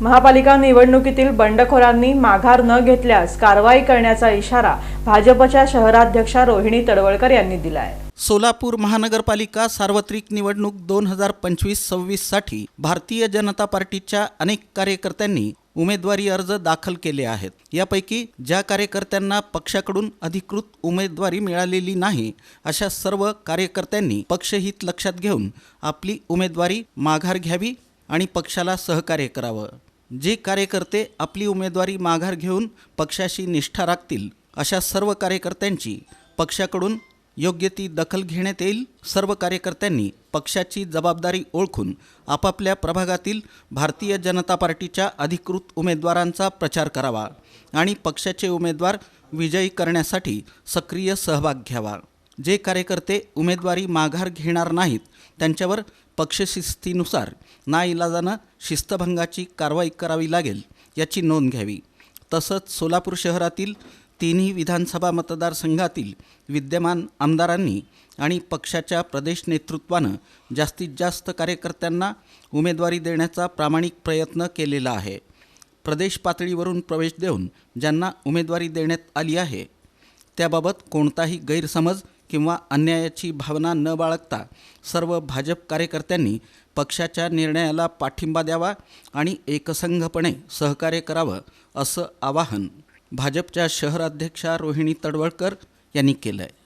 महापालिका निवडणुकीतील बंडखोरांनी माघार न घेतल्यास कारवाई करण्याचा इशारा भाजपच्या शहराध्यक्षा रोहिणी तडवळकर यांनी दिला आहे सोलापूर महानगरपालिका सार्वत्रिक निवडणूक दोन हजार पंचवीस सव्वीससाठी भारतीय जनता पार्टीच्या अनेक कार्यकर्त्यांनी उमेदवारी अर्ज दाखल केले आहेत. यापैकी ज्या कार्यकर्त्यांना पक्षाकडून अधिकृत उमेदवारी मिळालेली नाही अशा सर्व कार्यकर्त्यांनी पक्षहित लक्षात घेऊन आपली उमेदवारी माघार घ्यावी आणि पक्षाला सहकार्य करावं. जे कार्यकर्ते आपली उमेदवारी माघार घेऊन पक्षाशी निष्ठा राखतील अशा सर्व कार्यकर्त्यांची पक्षाकडून योग्य ती दखल घेण्यात येईल. सर्व कार्यकर्त्यांनी पक्षाची जबाबदारी ओळखून आपापल्या प्रभागातील भारतीय जनता पार्टीच्या अधिकृत उमेदवारांचा प्रचार करावा आणि पक्षाचे उमेदवार विजयी करण्यासाठी सक्रिय सहभाग घ्यावा. जे कार्यकर्ते उमेदवारी माघार घेणार नाहीत त्यांच्यावर पक्षशिस्तीनुसार नाईलाजानं शिस्तभंगाची कारवाई करावी लागेल याची नोंद घ्यावी. तसंच सोलापूर शहरातील तिन्ही विधानसभा मतदारसंघातील विद्यमान आमदारांनी आणि पक्षाच्या प्रदेश नेतृत्वानं जास्तीत जास्त कार्यकर्त्यांना उमेदवारी देण्याचा प्रामाणिक प्रयत्न केलेला आहे. प्रदेश पातळीवरून प्रवेश देऊन ज्यांना उमेदवारी देण्यात आली आहे त्याबाबत कोणताही गैरसमज किंवा अन्यायाची भावना न बाळगता सर्व भाजप कार्यकर्त्यांनी पक्षाच्या निर्णयाला पाठिंबा द्यावा आणि एकसंघपणे सहकार्य करावं असं आवाहन भाजपच्या शहराध्यक्षा रोहिणी तडवळकर यांनी केलं आहे